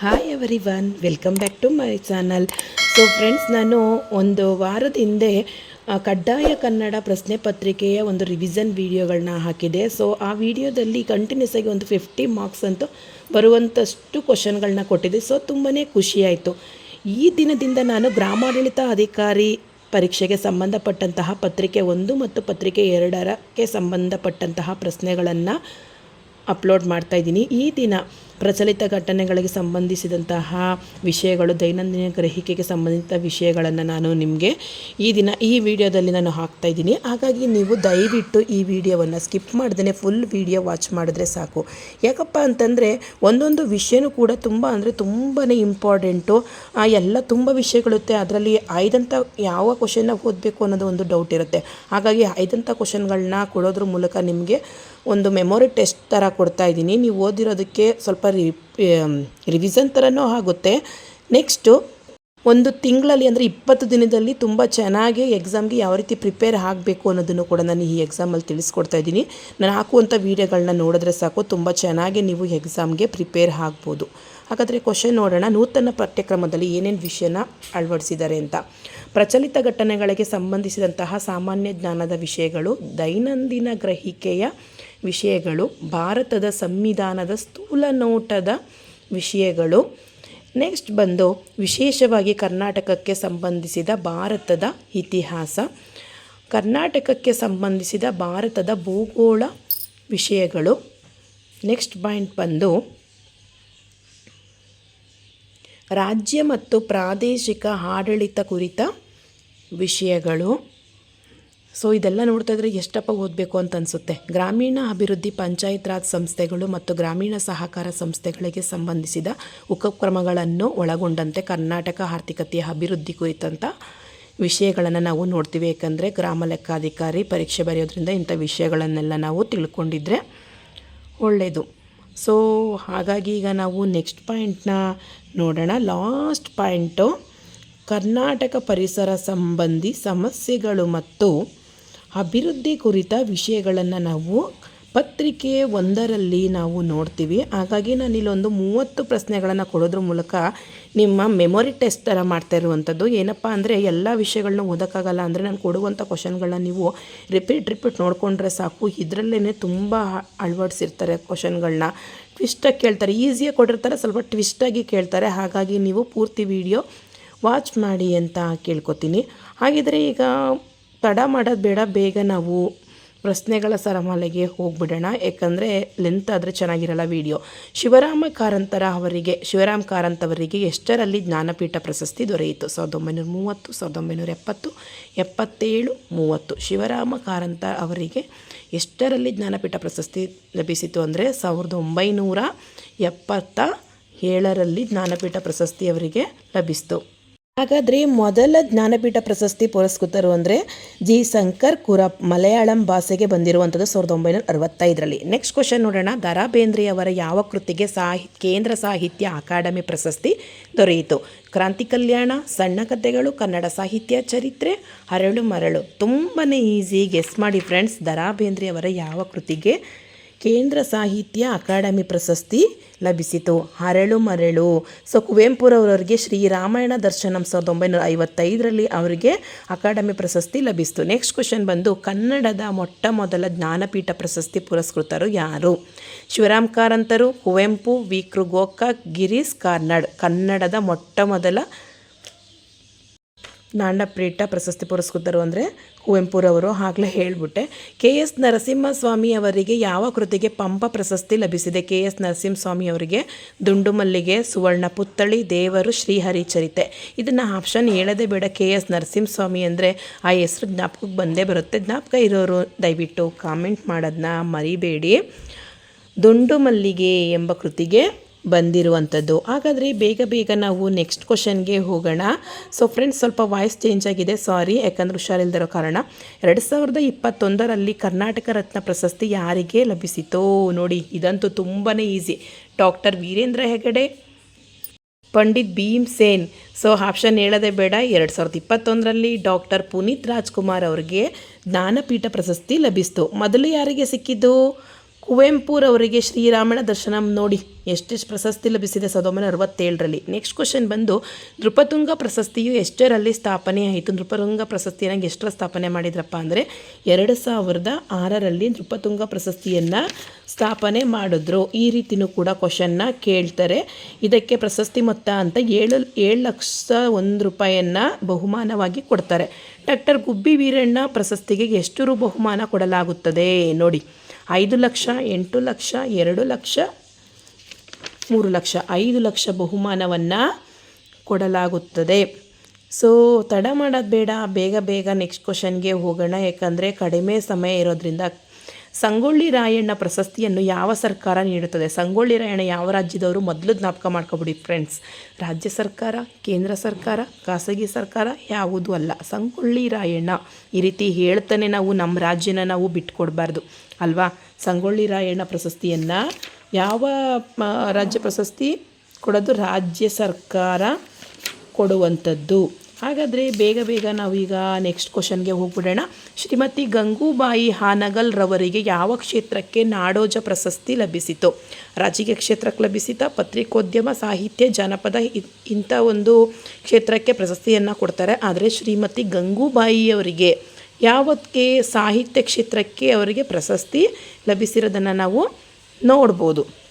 Hi everyone welcome back to my channel so friends ನಾನು ಒಂದು ವಾರದ ಹಿಂದೆ ಕಡ್ಡಾಯ ಕನ್ನಡ ಪ್ರಶ್ನೆ ಪತ್ರಿಕೆಯ ಒಂದು ರಿವಿಷನ್ ವಿಡಿಯೋಗಳನ್ನ ಹಾಕಿದೆ. ಸೊ ಆ ವಿಡಿಯೋದಲ್ಲಿ ಕಂಟಿನ್ಯೂಸ್ ಆಗಿ ಒಂದು ಫಿಫ್ಟಿ ಮಾರ್ಕ್ಸ್ ಅಂತೂ ಬರುವಂಥಷ್ಟು ಕ್ವಶನ್ಗಳನ್ನ ಕೊಟ್ಟಿದೆ. ಸೊ ತುಂಬಾ ಖುಷಿಯಾಯಿತು ಈ ದಿನದಿಂದ ನಾನು ಗ್ರಾಮಾಡಳಿತ ಅಧಿಕಾರಿ ಪರೀಕ್ಷೆಗೆ ಸಂಬಂಧಪಟ್ಟಂತಹ ಪತ್ರಿಕೆ ಒಂದು ಮತ್ತು ಪತ್ರಿಕೆ ಎರಡರಕ್ಕೆ ಸಂಬಂಧಪಟ್ಟಂತಹ ಪ್ರಶ್ನೆಗಳನ್ನು ಅಪ್ಲೋಡ್ ಮಾಡ್ತಾ ಇದ್ದೀನಿ. ಈ ದಿನ ಪ್ರಚಲಿತ ಘಟನೆಗಳಿಗೆ ಸಂಬಂಧಿಸಿದಂತಹ ವಿಷಯಗಳು, ದೈನಂದಿನ ಗ್ರಹಿಕೆಗೆ ಸಂಬಂಧಿತ ವಿಷಯಗಳನ್ನು ನಾನು ನಿಮಗೆ ಈ ದಿನ ಈ ವಿಡಿಯೋದಲ್ಲಿ ನಾನು ಹಾಕ್ತಾ ಇದ್ದೀನಿ. ಹಾಗಾಗಿ ನೀವು ದಯವಿಟ್ಟು ಈ ವಿಡಿಯೋವನ್ನು ಸ್ಕಿಪ್ ಮಾಡ್ದೇ ಫುಲ್ ವಿಡಿಯೋ ವಾಚ್ ಮಾಡಿದ್ರೆ ಸಾಕು. ಯಾಕಪ್ಪ ಅಂತಂದರೆ ಒಂದೊಂದು ವಿಷಯನೂ ಕೂಡ ತುಂಬ ಅಂದರೆ ತುಂಬಾ ಇಂಪಾರ್ಟೆಂಟು. ಎಲ್ಲ ತುಂಬ ವಿಷಯಗಳಿರುತ್ತೆ. ಅದರಲ್ಲಿ ಆಯ್ದಂಥ ಯಾವ ಕ್ವಶನ್ನ ಓದಬೇಕು ಅನ್ನೋದು ಒಂದು ಡೌಟ್ ಇರುತ್ತೆ. ಹಾಗಾಗಿ ಆಯ್ದಂಥ ಕ್ವಶನ್ಗಳನ್ನ ಕೊಡೋದ್ರ ಮೂಲಕ ನಿಮಗೆ ಒಂದು ಮೆಮೊರಿ ಟೆಸ್ಟ್ ಥರ ಕೊಡ್ತಾ ಇದ್ದೀನಿ. ನೀವು ಓದಿರೋದಕ್ಕೆ ಸ್ವಲ್ಪ ರಿ ರಿವಿಸನ್ ಥರನೂ ಆಗುತ್ತೆ. ನೆಕ್ಸ್ಟು ಒಂದು ತಿಂಗಳಲ್ಲಿ ಅಂದರೆ ಇಪ್ಪತ್ತು ದಿನದಲ್ಲಿ ತುಂಬ ಚೆನ್ನಾಗಿ ಎಕ್ಸಾಮ್ಗೆ ಯಾವ ರೀತಿ ಪ್ರಿಪೇರ್ ಆಗಬೇಕು ಅನ್ನೋದನ್ನು ಕೂಡ ನಾನು ಈ ಎಕ್ಸಾಮಲ್ಲಿ ತಿಳಿಸ್ಕೊಡ್ತಾ ಇದ್ದೀನಿ. ನಾನು ಹಾಕುವಂಥ ವೀಡಿಯೋಗಳನ್ನ ನೋಡಿದ್ರೆ ಸಾಕು, ತುಂಬ ಚೆನ್ನಾಗಿ ನೀವು ಎಕ್ಸಾಮ್ಗೆ ಪ್ರಿಪೇರ್ ಆಗ್ಬೋದು. ಹಾಗಾದರೆ ಕ್ವಶನ್ ನೋಡೋಣ, ನೂತನ ಪಠ್ಯಕ್ರಮದಲ್ಲಿ ಏನೇನು ವಿಷಯನ ಅಳವಡಿಸಿದ್ದಾರೆ ಅಂತ. ಪ್ರಚಲಿತ ಘಟನೆಗಳಿಗೆ ಸಂಬಂಧಿಸಿದಂತಹ ಸಾಮಾನ್ಯ ಜ್ಞಾನದ ವಿಷಯಗಳು, ದೈನಂದಿನ ಗ್ರಹಿಕೆಯ ವಿಷಯಗಳು, ಭಾರತದ ಸಂವಿಧಾನದ ಸ್ಥೂಲ ನೋಟದ ವಿಷಯಗಳು. ನೆಕ್ಸ್ಟ್ ಬಂದು ವಿಶೇಷವಾಗಿ ಕರ್ನಾಟಕಕ್ಕೆ ಸಂಬಂಧಿಸಿದ ಭಾರತದ ಇತಿಹಾಸ. ಕರ್ನಾಟಕಕ್ಕೆ ಸಂಬಂಧಿಸಿದ ಭಾರತದ ಭೂಗೋಳ ವಿಷಯಗಳು. ನೆಕ್ಸ್ಟ್ ಪಾಯಿಂಟ್ ಬಂದು ರಾಜ್ಯ ಮತ್ತು ಪ್ರಾದೇಶಿಕ ಆಡಳಿತ ಕುರಿತ ವಿಷಯಗಳು. ಸೊ ಇದೆಲ್ಲ ನೋಡ್ತಾ ಇದ್ರೆ ಎಷ್ಟಪ್ಪ ಓದಬೇಕು ಅಂತ ಅನಿಸುತ್ತೆ. ಗ್ರಾಮೀಣ ಅಭಿವೃದ್ಧಿ ಪಂಚಾಯತ್ ರಾಜ್ ಸಂಸ್ಥೆಗಳು ಮತ್ತು ಗ್ರಾಮೀಣ ಸಹಕಾರ ಸಂಸ್ಥೆಗಳಿಗೆ ಸಂಬಂಧಿಸಿದ ಉಪಕ್ರಮಗಳನ್ನು ಒಳಗೊಂಡಂತೆ ಕರ್ನಾಟಕ ಆರ್ಥಿಕತೆಯ ಅಭಿವೃದ್ಧಿ ಕುರಿತಂಥ ವಿಷಯಗಳನ್ನು ನಾವು ನೋಡ್ತೀವಿ. ಏಕೆಂದರೆ ಗ್ರಾಮ ಲೆಕ್ಕಾಧಿಕಾರಿ ಪರೀಕ್ಷೆ ಬರೆಯೋದ್ರಿಂದ ಇಂಥ ವಿಷಯಗಳನ್ನೆಲ್ಲ ನಾವು ತಿಳ್ಕೊಂಡಿದ್ರೆ ಒಳ್ಳೆಯದು ಸೊ ಹಾಗಾಗಿ ಈಗ ನಾವು ನೆಕ್ಸ್ಟ್ ಪಾಯಿಂಟ್ನ ನೋಡೋಣ. ಲಾಸ್ಟ್ ಪಾಯಿಂಟು ಕರ್ನಾಟಕ ಪರಿಸರ ಸಂಬಂಧಿ ಸಮಸ್ಯೆಗಳು ಮತ್ತು ಅಭಿವೃದ್ಧಿ ಕುರಿತ ವಿಷಯಗಳನ್ನು ನಾವು ಪತ್ರಿಕೆ ಒಂದರಲ್ಲಿ ನಾವು ನೋಡ್ತೀವಿ. ಹಾಗಾಗಿ ನಾನು ಇಲ್ಲೊಂದು ಮೂವತ್ತು ಪ್ರಶ್ನೆಗಳನ್ನು ಕೊಡೋದ್ರ ಮೂಲಕ ನಿಮ್ಮ ಮೆಮೊರಿ ಟೆಸ್ಟ್ ಥರ ಮಾಡ್ತಾ ಇರುವಂಥದ್ದು. ಏನಪ್ಪ ಅಂದರೆ ಎಲ್ಲ ವಿಷಯಗಳನ್ನ ಓದೋಕ್ಕಾಗಲ್ಲ ಅಂದರೆ ನಾನು ಕೊಡುವಂಥ ಕ್ವಶನ್ಗಳನ್ನ ನೀವು ರಿಪೀಟ್ ರಿಪೀಟ್ ನೋಡಿಕೊಂಡ್ರೆ ಸಾಕು. ಇದರಲ್ಲೇ ತುಂಬ ಅಳವಡಿಸಿರ್ತಾರೆ ಕ್ವಶನ್ಗಳನ್ನ ಟ್ವಿಸ್ಟಾಗಿ ಕೇಳ್ತಾರೆ. ಈಸಿಯಾಗಿ ಕೊಟ್ಟಿರ್ತಾರೆ, ಸ್ವಲ್ಪ ಟ್ವಿಸ್ಟಾಗಿ ಕೇಳ್ತಾರೆ. ಹಾಗಾಗಿ ನೀವು ಪೂರ್ತಿ ವಿಡಿಯೋ ವಾಚ್ ಮಾಡಿ ಅಂತ ಕೇಳ್ಕೊತೀನಿ. ಹಾಗಿದ್ರೆ ಈಗ ತಡ ಮಾಡೋದು ಬೇಡ, ಬೇಗ ನಾವು ಪ್ರಶ್ನೆಗಳ ಸರಮಾಲೆಗೆ ಹೋಗ್ಬಿಡೋಣ. ಯಾಕಂದರೆ ಲೆಂತ್ ಆದರೆ ಚೆನ್ನಾಗಿರಲ್ಲ ವಿಡಿಯೋ ಶಿವರಾಮ ಕಾರಂತರ ಅವರಿಗೆ, ಶಿವರಾಮ್ ಕಾರಂತವರಿಗೆ ಎಷ್ಟರಲ್ಲಿ ಜ್ಞಾನಪೀಠ ಪ್ರಶಸ್ತಿ ದೊರೆಯಿತು? ಸಾವಿರದ ಒಂಬೈನೂರ ಮೂವತ್ತು, ಸಾವಿರದ ಒಂಬೈನೂರ ಎಪ್ಪತ್ತು, ಎಪ್ಪತ್ತೇಳು, ಮೂವತ್ತು. ಶಿವರಾಮ ಕಾರಂತ ಅವರಿಗೆ ಎಷ್ಟರಲ್ಲಿ ಜ್ಞಾನಪೀಠ ಪ್ರಶಸ್ತಿ ಲಭಿಸಿತು ಅಂದರೆ ಸಾವಿರದ ಒಂಬೈನೂರ ಎಪ್ಪತ್ತ ಏಳರಲ್ಲಿ ಜ್ಞಾನಪೀಠ ಪ್ರಶಸ್ತಿ ಅವರಿಗೆ ಲಭಿಸಿತು. ಹಾಗಾದರೆ ಮೊದಲ ಜ್ಞಾನಪೀಠ ಪ್ರಶಸ್ತಿ ಪುರಸ್ಕೃತರು ಅಂದರೆ ಜಿ ಶಂಕರ್ ಕುರಪ್ ಮಲಯಾಳಂ ಭಾಷೆಗೆ ಬಂದಿರುವಂಥದ್ದು ಸಾವಿರದ ಒಂಬೈನೂರ ಅರವತ್ತೈದರಲ್ಲಿ. ನೆಕ್ಸ್ಟ್ ಕ್ವಶನ್ ನೋಡೋಣ. ದರಾ ಬೇಂದ್ರೆ ಅವರ ಯಾವ ಕೃತಿಗೆ ಸಾಹಿ, ಕೇಂದ್ರ ಸಾಹಿತ್ಯ ಅಕಾಡೆಮಿ ಪ್ರಶಸ್ತಿ ದೊರೆಯಿತು? ಕ್ರಾಂತಿ ಕಲ್ಯಾಣ, ಸಣ್ಣ ಕಥೆಗಳು ಕನ್ನಡ ಸಾಹಿತ್ಯ ಚರಿತ್ರೆ, ಹರಳು ಮರಳು. ತುಂಬಾ ಈಸಿ ಗೆಸ್ ಮಾಡಿ ಫ್ರೆಂಡ್ಸ್ ದರಾ ಬೇಂದ್ರೆ ಅವರ ಯಾವ ಕೃತಿಗೆ ಕೇಂದ್ರ ಸಾಹಿತ್ಯ ಅಕಾಡೆಮಿ ಪ್ರಶಸ್ತಿ ಲಭಿಸಿತು. ಹರಳು ಮರಳು. ಸೊ ಶ್ರೀ ರಾಮಾಯಣ ದರ್ಶನಂ ಸಾವಿರದ ಒಂಬೈನೂರ ಐವತ್ತೈದರಲ್ಲಿ ಅವರಿಗೆ ಅಕಾಡೆಮಿ ಪ್ರಶಸ್ತಿ ಲಭಿಸಿತು. ನೆಕ್ಸ್ಟ್ ಕ್ವಶನ್ ಬಂದು, ಕನ್ನಡದ ಮೊಟ್ಟ ಮೊದಲ ಜ್ಞಾನಪೀಠ ಪ್ರಶಸ್ತಿ ಪುರಸ್ಕೃತರು ಯಾರು? ಶಿವರಾಮ್ ಕಾರಂತರು, ಕುವೆಂಪು, ವಿ. ಗಿರೀಶ್ ಕಾರ್ನಾಡ್. ಕನ್ನಡದ ಮೊಟ್ಟ ಮೊದಲ ಜ್ಞಾನಪೀಠ ಪ್ರಶಸ್ತಿ ಪುರಸ್ಕೃತರು ಅಂದರೆ ಕುವೆಂಪುರವರು ಆಗಲೇ ಹೇಳಿಬಿಟ್ಟೆ. ಕೆ ಎಸ್ ನರಸಿಂಹಸ್ವಾಮಿ ಅವರಿಗೆ ಯಾವ ಕೃತಿಗೆ ಪಂಪ ಪ್ರಶಸ್ತಿ ಲಭಿಸಿದೆ? ಕೆ ಎಸ್ ನರಸಿಂಹಸ್ವಾಮಿ ಅವರಿಗೆ ದುಂಡು ಮಲ್ಲಿಗೆ ಸುವರ್ಣ ಪುತ್ಥಳಿ, ದೇವರು ಶ್ರೀಹರಿಚರಿತೆ ಇದನ್ನು ಆಪ್ಷನ್ ಹೇಳೋದೇ ಬೇಡ. ಕೆ ಎಸ್ ನರಸಿಂಹಸ್ವಾಮಿ ಅಂದರೆ ಆ ಹೆಸರು ಜ್ಞಾಪಕಕ್ಕೆ ಬಂದೇ ಬರುತ್ತೆ. ಜ್ಞಾಪಕ ಇರೋರು ದಯವಿಟ್ಟು ಕಾಮೆಂಟ್ ಮಾಡೋದನ್ನ ಮರಿಬೇಡಿ. ದುಂಡು ಮಲ್ಲಿಗೆ ಎಂಬ ಕೃತಿಗೆ ಬಂದಿರುವಂಥದ್ದು. ಹಾಗಾದರೆ ಬೇಗ ಬೇಗ ನಾವು ನೆಕ್ಸ್ಟ್ ಕ್ವಶನ್ಗೆ ಹೋಗೋಣ. ಸೊ ಫ್ರೆಂಡ್ಸ್ ಸ್ವಲ್ಪ ವಾಯ್ಸ್ ಚೇಂಜ್ ಆಗಿದೆ. ಸಾರಿ ಯಾಕಂದ್ರೆ ಹುಷಾರಿಲ್ದಿರೋ ಕಾರಣ. ಎರಡು ಸಾವಿರದ ಇಪ್ಪತ್ತೊಂದರಲ್ಲಿ ಕರ್ನಾಟಕ ರತ್ನ ಪ್ರಶಸ್ತಿ ಯಾರಿಗೆ ಲಭಿಸಿತು ನೋಡಿ, ಇದಂತೂ ತುಂಬಾ easy doctor Virendra Hegde, Pandit Bhimsen. So option ಹೇಳೋದೇ ಬೇಡ. ಎರಡು ಸಾವಿರದ ಇಪ್ಪತ್ತೊಂದರಲ್ಲಿ ಡಾಕ್ಟರ್ ಪುನೀತ್ ರಾಜ್ಕುಮಾರ್ ಅವರಿಗೆ ಜ್ಞಾನಪೀಠ ಪ್ರಶಸ್ತಿ ಲಭಿಸಿತು. ಮೊದಲು ಯಾರಿಗೆ ಸಿಕ್ಕಿದ್ದು? ಕುವೆಂಪುರವರಿಗೆ ಶ್ರೀರಾಮನ ದರ್ಶನಂ ನೋಡಿ. ಎಷ್ಟೆಷ್ಟು ಪ್ರಶಸ್ತಿ ಲಭಿಸಿದೆ ಸಾವಿರದ ಒಂಬೈನೂರ ಅರವತ್ತೇಳರಲ್ಲಿ. ನೆಕ್ಸ್ಟ್ ಕ್ವಶನ್ ಬಂದು, ನೃಪತುಂಗ ಪ್ರಶಸ್ತಿಯು ಎಷ್ಟರಲ್ಲಿ ಸ್ಥಾಪನೆ ಆಯಿತು? ನೃಪತುಂಗ ಪ್ರಶಸ್ತಿಯನ್ನು ಎಷ್ಟರ ಸ್ಥಾಪನೆ ಮಾಡಿದ್ರಪ್ಪ ಅಂದರೆ, ಎರಡು ಸಾವಿರದ ಆರರಲ್ಲಿ ನೃಪತುಂಗ ಪ್ರಶಸ್ತಿಯನ್ನು ಸ್ಥಾಪನೆ ಮಾಡಿದ್ರು. ಈ ರೀತಿಯೂ ಕೂಡ ಕ್ವಶನ್ನ ಕೇಳ್ತಾರೆ. ಇದಕ್ಕೆ ಪ್ರಶಸ್ತಿ ಮೊತ್ತ ಅಂತ ಏಳು ಏಳು ಲಕ್ಷ ಒಂದು ರೂಪಾಯಿಯನ್ನು ಬಹುಮಾನವಾಗಿ ಕೊಡ್ತಾರೆ. ಡಾಕ್ಟರ್ ಗುಬ್ಬಿ ವೀರಣ್ಣ ಪ್ರಶಸ್ತಿಗೆ ಎಷ್ಟು ರು ಬಹುಮಾನ ಕೊಡಲಾಗುತ್ತದೆ? ನೋಡಿ. ಐದು ಲಕ್ಷ, ಎಂಟು ಲಕ್ಷ, ಎರಡು ಲಕ್ಷ, ಮೂರು ಲಕ್ಷ, ಐದು ಲಕ್ಷ ಬಹುಮಾನವನ್ನು ಕೊಡಲಾಗುತ್ತದೆ. ಸೊ ತಡ ಮಾಡೋದು ಬೇಡ, ಬೇಗ ಬೇಗ ನೆಕ್ಸ್ಟ್ ಕ್ವಶನ್ಗೆ ಹೋಗೋಣ. ಯಾಕಂದರೆ ಕಡಿಮೆ ಸಮಯ ಇರೋದ್ರಿಂದ ಸಂಗೊಳ್ಳಿ ರಾಯಣ್ಣ ಪ್ರಶಸ್ತಿಯನ್ನು ಯಾವ ಸರ್ಕಾರ ನೀಡುತ್ತದೆ? ಸಂಗೊಳ್ಳಿ ರಾಯಣ್ಣ ಯಾವ ರಾಜ್ಯದವರು ಮೊದಲು ಜ್ಞಾಪಕ ಮಾಡ್ಕೊಬಿಡಿ ಫ್ರೆಂಡ್ಸ್ ರಾಜ್ಯ ಸರ್ಕಾರ, ಕೇಂದ್ರ ಸರ್ಕಾರ, ಖಾಸಗಿ ಸರ್ಕಾರ ಯಾವುದೂ ಅಲ್ಲ. ಸಂಗೊಳ್ಳಿ ರಾಯಣ್ಣ ಈ ರೀತಿ ಹೇಳ್ತಾನೆ ನಾವು, ನಮ್ಮ ರಾಜ್ಯನ ನಾವು ಬಿಟ್ಕೊಡ್ಬಾರ್ದು. ಅಲ್ವಾ? ಸಂಗೊಳ್ಳಿ ರಾಯಣ್ಣ ಪ್ರಶಸ್ತಿಯನ್ನು ಯಾವ ರಾಜ್ಯ ಪ್ರಶಸ್ತಿ ಕೊಡೋದು? ರಾಜ್ಯ ಸರ್ಕಾರ ಕೊಡುವಂಥದ್ದು. ಹಾಗಾದರೆ ಬೇಗ ಬೇಗ ನಾವೀಗ ನೆಕ್ಸ್ಟ್ ಕ್ವಶನ್ಗೆ ಹೋಗ್ಬಿಡೋಣ. ಶ್ರೀಮತಿ ಗಂಗೂಬಾಯಿ ಹಾನಗಲ್ ರವರಿಗೆ ಯಾವ ಕ್ಷೇತ್ರಕ್ಕೆ ನಾಡೋಜ ಪ್ರಶಸ್ತಿ ಲಭಿಸಿತು? ರಾಜಕೀಯ ಕ್ಷೇತ್ರಕ್ಕೆ ಲಭಿಸಿತ, ಪತ್ರಿಕೋದ್ಯಮ, ಸಾಹಿತ್ಯ, ಜನಪದ ಇಂಥ ಒಂದು ಕ್ಷೇತ್ರಕ್ಕೆ ಪ್ರಶಸ್ತಿಯನ್ನು ಕೊಡ್ತಾರೆ. ಆದರೆ ಶ್ರೀಮತಿ ಗಂಗೂಬಾಯಿಯವರಿಗೆ ಯಾವತ್ತಿಗೆ ಸಾಹಿತ್ಯ ಕ್ಷೇತ್ರಕ್ಕೆ ಅವರಿಗೆ ಪ್ರಶಸ್ತಿ ಲಭಿಸಿರೋದನ್ನು ನಾವು ನೋಡ್ಬೋದು.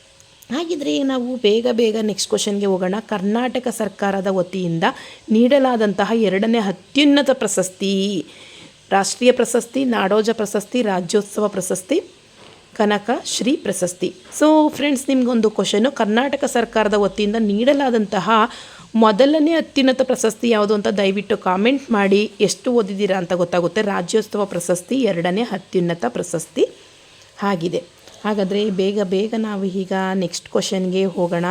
ಹಾಗಿದ್ರೆ ನಾವು ಬೇಗ ಬೇಗ ನೆಕ್ಸ್ಟ್ ಕ್ವಶನ್ಗೆ ಹೋಗೋಣ. ಕರ್ನಾಟಕ ಸರ್ಕಾರದ ವತಿಯಿಂದ ನೀಡಲಾದಂತಹ ಎರಡನೇ ಅತ್ಯುನ್ನತ ಪ್ರಶಸ್ತಿ. ರಾಷ್ಟ್ರೀಯ ಪ್ರಶಸ್ತಿ, ನಾಡೋಜ ಪ್ರಶಸ್ತಿ, ರಾಜ್ಯೋತ್ಸವ ಪ್ರಶಸ್ತಿ, ಕನಕ ಶ್ರೀ ಪ್ರಶಸ್ತಿ. ಸೊ ಫ್ರೆಂಡ್ಸ್ ನಿಮಗೊಂದು ಕ್ವಶನು ಕರ್ನಾಟಕ ಸರ್ಕಾರದ ವತಿಯಿಂದ ನೀಡಲಾದಂತಹ ಮೊದಲನೇ ಅತ್ಯುನ್ನತ ಪ್ರಶಸ್ತಿ ಯಾವುದು ಅಂತ ದಯವಿಟ್ಟು ಕಾಮೆಂಟ್ ಮಾಡಿ. ಎಷ್ಟು ಓದಿದ್ದೀರಾ ಅಂತ ಗೊತ್ತಾಗುತ್ತೆ. ರಾಜ್ಯೋತ್ಸವ ಪ್ರಶಸ್ತಿ, ಎರಡನೇ ಅತ್ಯುನ್ನತ ಪ್ರಶಸ್ತಿ. ಆಗಿದೆ ಹಾಗಾದರೆ ಬೇಗ ಬೇಗ ನಾವು ಈಗ ನೆಕ್ಸ್ಟ್ ಕ್ವಶನ್ಗೆ ಹೋಗೋಣ.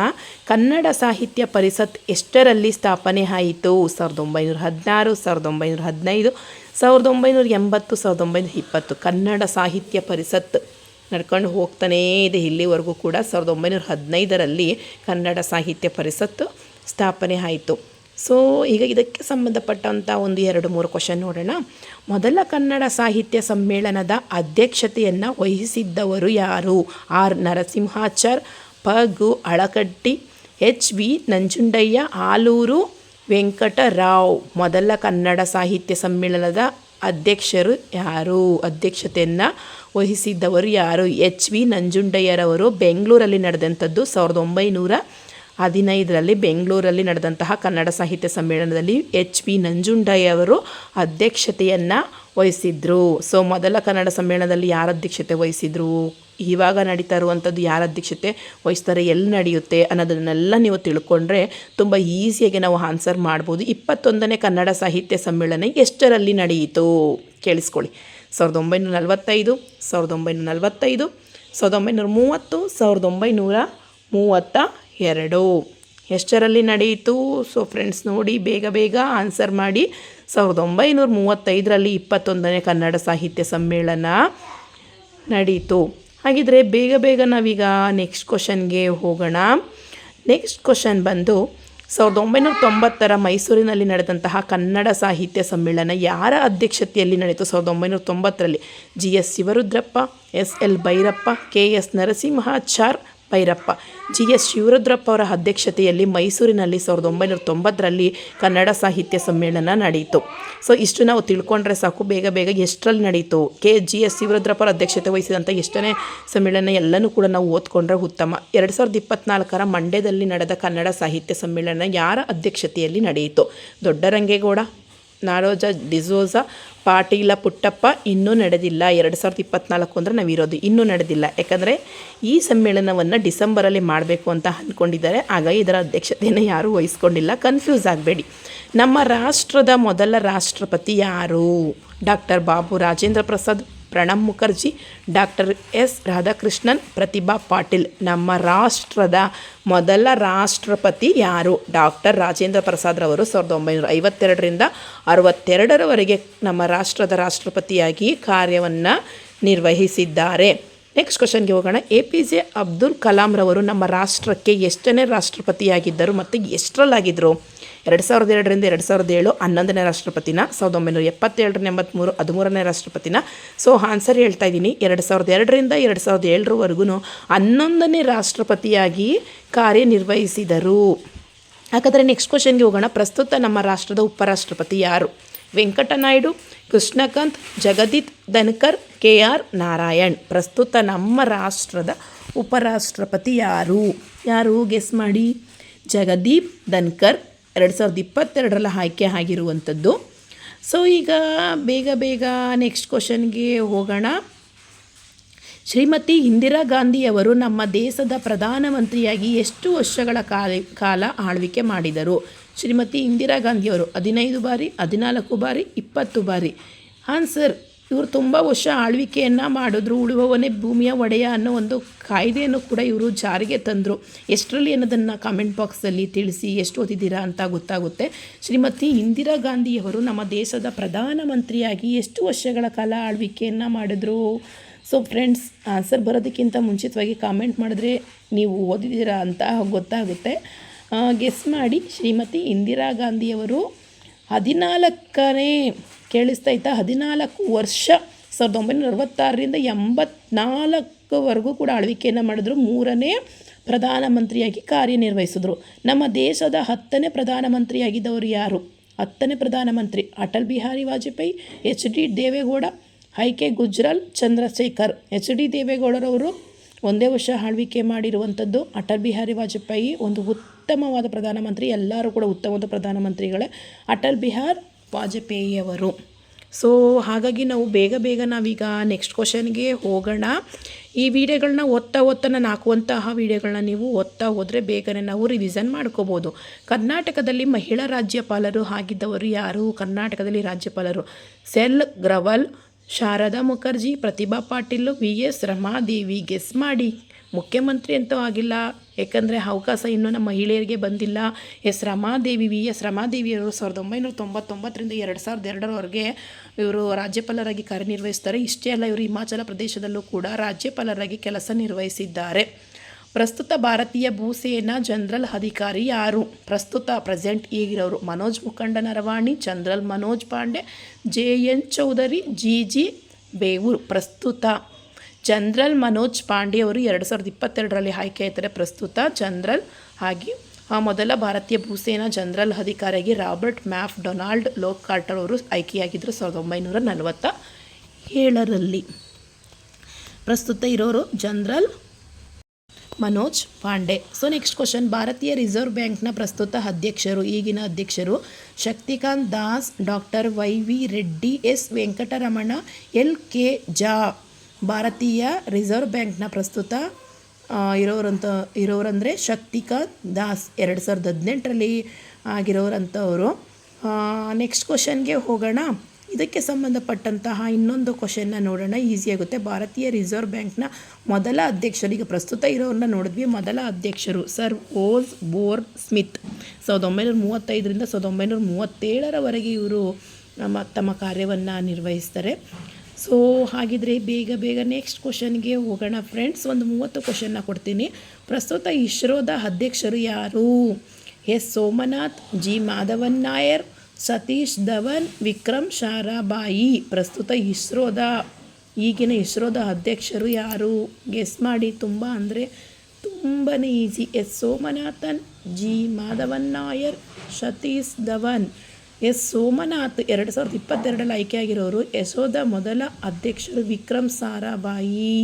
ಕನ್ನಡ ಸಾಹಿತ್ಯ ಪರಿಷತ್ ಎಷ್ಟರಲ್ಲಿ ಸ್ಥಾಪನೆ ಆಯಿತು? ಸಾವಿರದ ಒಂಬೈನೂರ ಹದಿನಾರು, ಸಾವಿರದ ಒಂಬೈನೂರ ಹದಿನೈದು, ಸಾವಿರದ ಒಂಬೈನೂರ ಎಂಬತ್ತು, ಸಾವಿರದ ಒಂಬೈನೂರ ಇಪ್ಪತ್ತು. ಕನ್ನಡ ಸಾಹಿತ್ಯ ಪರಿಷತ್ ನಡ್ಕೊಂಡು ಹೋಗ್ತಾನೇ ಇದೆ. ಇಲ್ಲಿವರೆಗೂ ಕೂಡ ಸಾವಿರದ ಒಂಬೈನೂರ ಹದಿನೈದರಲ್ಲಿ ಕನ್ನಡ ಸಾಹಿತ್ಯ ಪರಿಷತ್ತು ಸ್ಥಾಪನೆ ಆಯಿತು. ಸೊ ಈಗ ಇದಕ್ಕೆ ಸಂಬಂಧಪಟ್ಟಂಥ ಒಂದು ಎರಡು ಮೂರು ಕ್ವಶನ್ ನೋಡೋಣ. ಮೊದಲ ಕನ್ನಡ ಸಾಹಿತ್ಯ ಸಮ್ಮೇಳನದ ಅಧ್ಯಕ್ಷತೆಯನ್ನು ವಹಿಸಿದ್ದವರು ಯಾರು? R. Narasimhachar, Pa. Gu. Halakatti, H. V. Nanjundaiah, Aluru Venkatarao. ಮೊದಲ ಕನ್ನಡ ಸಾಹಿತ್ಯ ಸಮ್ಮೇಳನದ ಅಧ್ಯಕ್ಷರು ಯಾರು? ಅಧ್ಯಕ್ಷತೆಯನ್ನು ವಹಿಸಿದ್ದವರು ಯಾರು? ಎಚ್. ವಿ. ನಂಜುಂಡಯ್ಯರವರು ಬೆಂಗಳೂರಲ್ಲಿ ನಡೆದಂಥದ್ದು ಸಾವಿರದ ಒಂಬೈನೂರ ಹದಿನೈದರಲ್ಲಿ ಬೆಂಗಳೂರಲ್ಲಿ ನಡೆದಂತಹ ಕನ್ನಡ ಸಾಹಿತ್ಯ ಸಮ್ಮೇಳನದಲ್ಲಿ ಎಚ್ ವಿ ನಂಜುಂಡಯ್ಯವರು ಅಧ್ಯಕ್ಷತೆಯನ್ನು ವಹಿಸಿದ್ರು. ಸೊ, ಮೊದಲ ಕನ್ನಡ ಸಮ್ಮೇಳನದಲ್ಲಿ ಯಾರ ಅಧ್ಯಕ್ಷತೆ ವಹಿಸಿದ್ರು? ಇವಾಗ ನಡೀತಾ ಇರುವಂಥದ್ದು ಯಾರ ಅಧ್ಯಕ್ಷತೆ ವಹಿಸ್ತಾರೆ, ಎಲ್ಲಿ ನಡೆಯುತ್ತೆ ಅನ್ನೋದನ್ನೆಲ್ಲ ನೀವು ತಿಳ್ಕೊಂಡ್ರೆ ತುಂಬ ಈಸಿಯಾಗಿ ನಾವು ಆನ್ಸರ್ ಮಾಡ್ಬೋದು. ಇಪ್ಪತ್ತೊಂದನೇ ಕನ್ನಡ ಸಾಹಿತ್ಯ ಸಮ್ಮೇಳನ ಎಷ್ಟರಲ್ಲಿ ನಡೆಯಿತು? ಕೇಳಿಸ್ಕೊಳ್ಳಿ. ಸಾವಿರದ ಒಂಬೈನೂರ ನಲವತ್ತೈದು, ಸಾವಿರದ ಒಂಬೈನೂರ ನಲವತ್ತೈದು, ಸಾವಿರದ ಒಂಬೈನೂರ ಮೂವತ್ತು, ಸಾವಿರದ ಒಂಬೈನೂರ ಮೂವತ್ತ ಎರಡು. ಎಷ್ಟರಲ್ಲಿ ನಡೆಯಿತು? ಸೊ ಫ್ರೆಂಡ್ಸ್ ನೋಡಿ, ಬೇಗ ಬೇಗ ಆನ್ಸರ್ ಮಾಡಿ. ಸಾವಿರದ ಒಂಬೈನೂರ ಮೂವತ್ತೈದರಲ್ಲಿ ಇಪ್ಪತ್ತೊಂದನೇ ಕನ್ನಡ ಸಾಹಿತ್ಯ ಸಮ್ಮೇಳನ ನಡೀತು. ಹಾಗಿದ್ರೆ ಬೇಗ ಬೇಗ ನಾವೀಗ ನೆಕ್ಸ್ಟ್ ಕ್ವಶನ್ಗೆ ಹೋಗೋಣ. ನೆಕ್ಸ್ಟ್ ಕ್ವಶನ್ ಬಂದು, ಸಾವಿರದ ಒಂಬೈನೂರ ತೊಂಬತ್ತರ ಮೈಸೂರಿನಲ್ಲಿ ನಡೆದಂತಹ ಕನ್ನಡ ಸಾಹಿತ್ಯ ಸಮ್ಮೇಳನ ಯಾರ ಅಧ್ಯಕ್ಷತೆಯಲ್ಲಿ ನಡೆಯಿತು? ಸಾವಿರದ ಒಂಬೈನೂರ ತೊಂಬತ್ತರಲ್ಲಿ G S Shivarudrappa, S L Bhyrappa, K S Narasimhachar Bhyrappa. G S Shivarudrappa ಅವರ ಅಧ್ಯಕ್ಷತೆಯಲ್ಲಿ ಮೈಸೂರಿನಲ್ಲಿ ಸಾವಿರದ ಒಂಬೈನೂರ ತೊಂಬತ್ತರಲ್ಲಿ ಕನ್ನಡ ಸಾಹಿತ್ಯ ಸಮ್ಮೇಳನ ನಡೆಯಿತು. ಸೊ, ಇಷ್ಟು ನಾವು ತಿಳ್ಕೊಂಡ್ರೆ ಸಾಕು. ಬೇಗ ಬೇಗ ಎಷ್ಟರಲ್ಲಿ ನಡೆಯಿತು ಕೆ. ಜಿ ಎಸ್ ಶಿವರುದ್ರಪ್ಪ ಅಧ್ಯಕ್ಷತೆ ವಹಿಸಿದಂಥ ಎಷ್ಟನೇ ಸಮ್ಮೇಳನ ಎಲ್ಲನೂ ಕೂಡ ನಾವು ಓದ್ಕೊಂಡ್ರೆ ಉತ್ತಮ. ಎರಡು ಸಾವಿರದ ಇಪ್ಪತ್ನಾಲ್ಕರ ಮಂಡ್ಯದಲ್ಲಿ ನಡೆದ ಕನ್ನಡ ಸಾಹಿತ್ಯ ಸಮ್ಮೇಳನ ಯಾರ ಅಧ್ಯಕ್ಷತೆಯಲ್ಲಿ ನಡೆಯಿತು? ದೊಡ್ಡರಂಗೇಗೌಡ ನಾಡೋಜ ಡಿಸೋಜ, ಪಾಟೀಲ ಪುಟ್ಟಪ್ಪ ಇನ್ನೂ ನಡೆದಿಲ್ಲ. ಎರಡು ಸಾವಿರದ ಇಪ್ಪತ್ನಾಲ್ಕು ಅಂದರೆ ನಾವಿರೋದು ಇನ್ನೂ ನಡೆದಿಲ್ಲ. ಯಾಕಂದರೆ ಈ ಸಮ್ಮೇಳನವನ್ನು ಡಿಸೆಂಬರಲ್ಲಿ ಮಾಡಬೇಕು ಅಂತ ಅಂದ್ಕೊಂಡಿದ್ದಾರೆ ಆಗ ಇದರ ಅಧ್ಯಕ್ಷತೆಯನ್ನು ಯಾರೂ ವಹಿಸ್ಕೊಂಡಿಲ್ಲ. ಕನ್ಫ್ಯೂಸ್ ಆಗಬೇಡಿ. ನಮ್ಮ ರಾಷ್ಟ್ರದ ಮೊದಲ ರಾಷ್ಟ್ರಪತಿ ಯಾರು? Doctor Babu Rajendra Prasad Pranab Mukherjee, doctor S Radhakrishnan, Pratibha Patil. ನಮ್ಮ ರಾಷ್ಟ್ರದ ಮೊದಲ ರಾಷ್ಟ್ರಪತಿ ಯಾರು? ಡಾಕ್ಟರ್ ರಾಜೇಂದ್ರ ಪ್ರಸಾದ್ ರವರು ಸಾವಿರದ ಒಂಬೈನೂರ ಐವತ್ತೆರಡರಿಂದ ಅರವತ್ತೆರಡರವರೆಗೆ ನಮ್ಮ ರಾಷ್ಟ್ರದ ರಾಷ್ಟ್ರಪತಿಯಾಗಿ ಕಾರ್ಯವನ್ನು ನಿರ್ವಹಿಸಿದ್ದಾರೆ. ನೆಕ್ಸ್ಟ್ ಕ್ವಶನ್ಗೆ ಹೋಗೋಣ. ಎ ಪಿ ಜೆ ಅಬ್ದುಲ್ ಕಲಾಂರವರು ನಮ್ಮ ರಾಷ್ಟ್ರಕ್ಕೆ ಎಷ್ಟನೇ ರಾಷ್ಟ್ರಪತಿಯಾಗಿದ್ದರು ಮತ್ತು ಎಷ್ಟರಲ್ಲಾಗಿದ್ದರು? ಎರಡು ಸಾವಿರದ ಎರಡರಿಂದ ಎರಡು ಸಾವಿರದ ಏಳು ಹನ್ನೊಂದನೇ ರಾಷ್ಟ್ರಪತಿನ, ಸಾವಿರದ ಒಂಬೈನೂರ ಎಪ್ಪತ್ತೇಳರಿಂದ ಎಂಬತ್ತ್ಮೂರು ಹದಿಮೂರನೇ ರಾಷ್ಟ್ರಪತಿನ. ಸೊ ಆನ್ಸರ್ ಹೇಳ್ತಾ ಇದ್ದೀನಿ. ಎರಡು ಸಾವಿರದ ಎರಡರಿಂದ ಎರಡು ಸಾವಿರದ ಏಳರವರೆಗೂ ಹನ್ನೊಂದನೇ ರಾಷ್ಟ್ರಪತಿಯಾಗಿ ಕಾರ್ಯನಿರ್ವಹಿಸಿದರು. ಹಾಗಾದರೆ ನೆಕ್ಸ್ಟ್ ಕ್ವಶನ್ಗೆ ಹೋಗೋಣ. ಪ್ರಸ್ತುತ ನಮ್ಮ ರಾಷ್ಟ್ರದ ಉಪರಾಷ್ಟ್ರಪತಿ ಯಾರು? Venkatanaidu Krishnakant Jagdeep Dhankhar K R Narayan. ಪ್ರಸ್ತುತ ನಮ್ಮ ರಾಷ್ಟ್ರದ ಉಪರಾಷ್ಟ್ರಪತಿ ಯಾರು? ಯಾರು? ಗೆಸ್ ಮಾಡಿ. ಜಗದೀಪ್, ಧನ್ಕರ್ ಎರಡು ಸಾವಿರದ ಇಪ್ಪತ್ತೆರಡರಲ್ಲಿ ಆಯ್ಕೆ ಆಗಿರುವಂಥದ್ದು. ಸೊ ಈಗ ಬೇಗ ಬೇಗ ನೆಕ್ಸ್ಟ್ ಕ್ವಶನ್ಗೆ ಹೋಗೋಣ. ಶ್ರೀಮತಿ ಇಂದಿರಾ ಗಾಂಧಿಯವರು ನಮ್ಮ ದೇಶದ ಪ್ರಧಾನಮಂತ್ರಿಯಾಗಿ ಎಷ್ಟು ವರ್ಷಗಳ ಕಾಲ ಕಾಲ ಆಳ್ವಿಕೆ ಮಾಡಿದರು? ಶ್ರೀಮತಿ ಇಂದಿರಾ ಗಾಂಧಿಯವರು ಹದಿನೈದು ಬಾರಿ, ಹದಿನಾಲ್ಕು ಬಾರಿ, ಇಪ್ಪತ್ತು ಬಾರಿ. ಆನ್ಸರ್ ಇವರು ತುಂಬ ವರ್ಷ ಆಳ್ವಿಕೆಯನ್ನು ಮಾಡಿದ್ರು, ಉಳುವವನೇ ಭೂಮಿಯ ಒಡೆಯ ಅನ್ನೋ ಒಂದು ಕಾಯ್ದೆಯನ್ನು ಕೂಡ ಇವರು ಜಾರಿಗೆ ತಂದರು. ಎಷ್ಟರಲ್ಲಿ ಅನ್ನೋದನ್ನು ಕಾಮೆಂಟ್ ಬಾಕ್ಸಲ್ಲಿ ತಿಳಿಸಿ ಎಷ್ಟು ಓದಿದ್ದೀರಾ ಅಂತ ಗೊತ್ತಾಗುತ್ತೆ. ಶ್ರೀಮತಿ ಇಂದಿರಾ ಗಾಂಧಿಯವರು ನಮ್ಮ ದೇಶದ ಪ್ರಧಾನಮಂತ್ರಿಯಾಗಿ ಎಷ್ಟು ವರ್ಷಗಳ ಕಾಲ ಆಳ್ವಿಕೆಯನ್ನು ಮಾಡಿದ್ರು? ಸೊ ಫ್ರೆಂಡ್ಸ್ ಆನ್ಸರ್ ಬರೋದಕ್ಕಿಂತ ಮುಂಚಿತವಾಗಿ ಕಾಮೆಂಟ್ ಮಾಡಿದ್ರೆ ನೀವು ಓದಿದ್ದೀರಾ ಅಂತ ಗೊತ್ತಾಗುತ್ತೆ. ಗೆಸ್ ಮಾಡಿ. ಶ್ರೀಮತಿ ಇಂದಿರಾ ಗಾಂಧಿಯವರು ಹದಿನಾಲ್ಕನೇ ಕೇಳಿಸ್ತಾ ಇತ್ತ ಹದಿನಾಲ್ಕು ವರ್ಷ, ಸಾವಿರದ ಒಂಬೈನೂರ ಅರವತ್ತಾರರಿಂದ ಎಂಬತ್ನಾಲ್ಕವರೆಗೂ ಕೂಡ ಆಳ್ವಿಕೆಯನ್ನು ಮಾಡಿದ್ರು. ಮೂರನೇ ಪ್ರಧಾನಮಂತ್ರಿಯಾಗಿ ಕಾರ್ಯನಿರ್ವಹಿಸಿದ್ರು. ನಮ್ಮ ದೇಶದ ಹತ್ತನೇ ಪ್ರಧಾನಮಂತ್ರಿಯಾಗಿದ್ದವರು ಯಾರು? ಹತ್ತನೇ ಪ್ರಧಾನಮಂತ್ರಿ Atal Bihari Vajpayee, H D Devegowda, I K Gujral, Chandrashekhar. H D ದೇವೇಗೌಡರವರು ಒಂದೇ ವರ್ಷ ಆಳ್ವಿಕೆ ಮಾಡಿರುವಂಥದ್ದು ಅಟಲ್ ಬಿಹಾರಿ ವಾಜಪೇಯಿ ಒಂದು ಉತ್ತಮವಾದ ಪ್ರಧಾನಮಂತ್ರಿ, ಎಲ್ಲರೂ ಕೂಡ ಉತ್ತಮವಾದ ಪ್ರಧಾನಮಂತ್ರಿಗಳೇ. ಅಟಲ್ ಬಿಹಾರ್ ವಾಜಪೇಯಿಯವರು. ಸೊ ಹಾಗಾಗಿ ನಾವು ಬೇಗ ಬೇಗ ನಾವೀಗ ನೆಕ್ಸ್ಟ್ ಕ್ವಶನ್ಗೆ ಹೋಗೋಣ. ಈ ವಿಡಿಯೋಗಳನ್ನ ಓದ್ತಾ ಓದ್ತಾ ನಾನು ಹಾಕುವಂತಹ ವಿಡಿಯೋಗಳನ್ನ ನೀವು ಓದ್ತಾ ಹೋದರೆ ಬೇಗನೆ ನಾವು ರಿವಿಸನ್ ಮಾಡ್ಕೋಬೋದು. ಕರ್ನಾಟಕದಲ್ಲಿ ಮಹಿಳಾ ರಾಜ್ಯಪಾಲರು ಆಗಿದ್ದವರು ಯಾರು? ಕರ್ನಾಟಕದಲ್ಲಿ ರಾಜ್ಯಪಾಲರು ಸೆಲ್ ಗ್ರವಲ್, Sharada Mukherjee, Pratibha Patil, V S Ramadevi. Guess ಮಾಡಿ. ಮುಖ್ಯಮಂತ್ರಿ ಅಂತೂ ಆಗಿಲ್ಲ. ಯಾಕಂದರೆ ಅವಕಾಶ ಇನ್ನೂ ನಮ್ಮ ಮಹಿಳೆಯರಿಗೆ ಬಂದಿಲ್ಲ. S Ramadevi V. ಎಸ್ ರಮಾದೇವಿಯವರು ಸಾವಿರದ ಒಂಬೈನೂರ ತೊಂಬತ್ತೊಂಬತ್ತರಿಂದ ಎರಡು ಸಾವಿರದ ಎರಡರವರೆಗೆ ಇವರು ರಾಜ್ಯಪಾಲರಾಗಿ ಕಾರ್ಯನಿರ್ವಹಿಸ್ತಾರೆ. ಇಷ್ಟೇ ಅಲ್ಲ, ಇವರು ಹಿಮಾಚಲ ಪ್ರದೇಶದಲ್ಲೂ ಕೂಡ ರಾಜ್ಯಪಾಲರಾಗಿ ಕೆಲಸ ನಿರ್ವಹಿಸಿದ್ದಾರೆ. ಪ್ರಸ್ತುತ ಭಾರತೀಯ ಭೂಸೇನಾ ಜನರಲ್ ಅಧಿಕಾರಿ ಯಾರು? ಪ್ರಸ್ತುತ, present ಈಗಿರೋರು Manoj Mukund Naravane general Manoj Pande, J N Chaudhary, G G Bewoor. ಪ್ರಸ್ತುತ ಜನರಲ್ ಮನೋಜ್ ಪಾಂಡೆ ಅವರು ಎರಡು ಸಾವಿರದ ಇಪ್ಪತ್ತೆರಡರಲ್ಲಿ ಆಯ್ಕೆ ಆಯ್ತಾರೆ ಪ್ರಸ್ತುತ ಜನರಲ್ ಆಗಿ ಮೊದಲ ಭಾರತೀಯ ಭೂಸೇನಾ ಜನರಲ್ ಅಧಿಕಾರಿಯಾಗಿ ರಾಬರ್ಟ್ ಮ್ಯಾಫ್ ಡೊನಾಲ್ಡ್ ಲೋಕ್ ಕಾರ್ಟರ್ ಅವರು ಆಯ್ಕೆಯಾಗಿದ್ದರು ಸಾವಿರದ ಒಂಬೈನೂರ ನಲವತ್ತ ಏಳರಲ್ಲಿ ಪ್ರಸ್ತುತ ಇರೋರು general Manoj Pande. So next question ಭಾರತೀಯ ರಿಸರ್ವ್ ಬ್ಯಾಂಕ್ನ ಪ್ರಸ್ತುತ ಅಧ್ಯಕ್ಷರು, ಈಗಿನ ಅಧ್ಯಕ್ಷರು Shaktikanta Das, doctor Y V Reddy, S Venkataramana, L K Jha ಭಾರತೀಯ ರಿಸರ್ವ್ ಬ್ಯಾಂಕ್ನ ಪ್ರಸ್ತುತ ಇರೋರಂಥ ಇರೋರಂದರೆ ಶಕ್ತಿಕಾಂತ್ ದಾಸ್ ಎರಡು ಸಾವಿರದ ಹದಿನೆಂಟರಲ್ಲಿ ಆಗಿರೋರಂಥವರು. ನೆಕ್ಸ್ಟ್ ಕ್ವಶನ್ಗೆ ಹೋಗೋಣ. ಇದಕ್ಕೆ ಸಂಬಂಧಪಟ್ಟಂತಹ ಇನ್ನೊಂದು ಕ್ವಶನ್ನ ನೋಡೋಣ. ಈಸಿ ಆಗುತ್ತೆ. ಭಾರತೀಯ ರಿಸರ್ವ್ ಬ್ಯಾಂಕ್ನ ಮೊದಲ ಅಧ್ಯಕ್ಷರು, ಈಗ ಪ್ರಸ್ತುತ ಇರೋರನ್ನ ನೋಡಿದ್ವಿ. ಮೊದಲ ಅಧ್ಯಕ್ಷರು ಸರ್ ಓಸ್ ಬೋರ್ ಸ್ಮಿತ್. ಸಾವಿರದ ಒಂಬೈನೂರ ಮೂವತ್ತೈದರಿಂದ ಸಾವಿರದ ಒಂಬೈನೂರ ಮೂವತ್ತೇಳರವರೆಗೆ ಇವರು ನಮ್ಮ, ತಮ್ಮ ಕಾರ್ಯವನ್ನು ನಿರ್ವಹಿಸ್ತಾರೆ. ಸೊ ಹಾಗಿದ್ರೆ ಬೇಗ ಬೇಗ ನೆಕ್ಸ್ಟ್ ಕ್ವಶನ್ಗೆ ಹೋಗೋಣ ಫ್ರೆಂಡ್ಸ್ ಒಂದು ಮೂವತ್ತು ಕ್ವಶನ್ನ ಕೊಡ್ತೀನಿ. ಪ್ರಸ್ತುತ ಇಸ್ರೋದ ಅಧ್ಯಕ್ಷರು ಯಾರು? ಎಸ್. ಸೋಮನಾಥ್, ಜಿ. ಮಾಧವನ್ ನಾಯರ್, ಸತೀಶ್ ಧವನ್, ವಿಕ್ರಮ್ ಶಾರಾಬಾಯಿ. ಪ್ರಸ್ತುತ ಇಸ್ರೋದ, ಈಗಿನ ಇಸ್ರೋದ ಅಧ್ಯಕ್ಷರು ಯಾರು? ಗೆಸ್ ಮಾಡಿ. ತುಂಬ ಅಂದರೆ ತುಂಬಾ easy S. Somanathan, G. Madhavan Nair, Satish Dhawan. S Somanath ಎರಡು ಸಾವಿರದ ಇಪ್ಪತ್ತೆರಡರಲ್ಲಿ ಆಯ್ಕೆಯಾಗಿರೋರು ಯಶೋದ ಮೊದಲ ಅಧ್ಯಕ್ಷರು ವಿಕ್ರಮ್ ಸಾರಾಭಾಯಿ.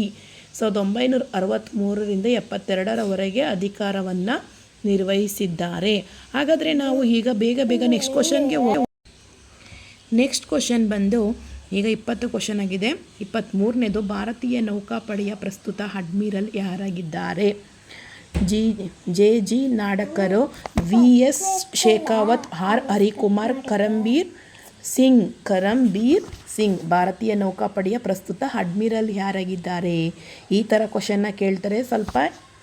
ಸಾವಿರದ ಒಂಬೈನೂರ ಅರವತ್ತ್ಮೂರರಿಂದ ಎಪ್ಪತ್ತೆರಡರವರೆಗೆ ಅಧಿಕಾರವನ್ನು ನಿರ್ವಹಿಸಿದ್ದಾರೆ. ಹಾಗಾದರೆ ನಾವು ಈಗ ಬೇಗ ಬೇಗ ನೆಕ್ಸ್ಟ್ ಕ್ವಶನ್ಗೆ ನೆಕ್ಸ್ಟ್ ಕ್ವಶನ್ ಬಂದು ಈಗ ಇಪ್ಪತ್ತು ಕ್ವಶನ್ ಆಗಿದೆ. ಇಪ್ಪತ್ತ್ಮೂರನೇದು ಭಾರತೀಯ ನೌಕಾಪಡೆಯ ಪ್ರಸ್ತುತ admiral ಯಾರಾಗಿದ್ದಾರೆ? G, J G Nadkarni V S Shekhawat, R Harikumar, Karambir Singh Karambir Singh ಭಾರತೀಯ ನೌಕಾಪಡೆಯ ಪ್ರಸ್ತುತ ಅಡ್ಮಿರಲ್ ಯಾರಾಗಿದ್ದಾರೆ? ಈ ಥರ ಕ್ವಶನ್ನ ಕೇಳ್ತಾರೆ. ಸ್ವಲ್ಪ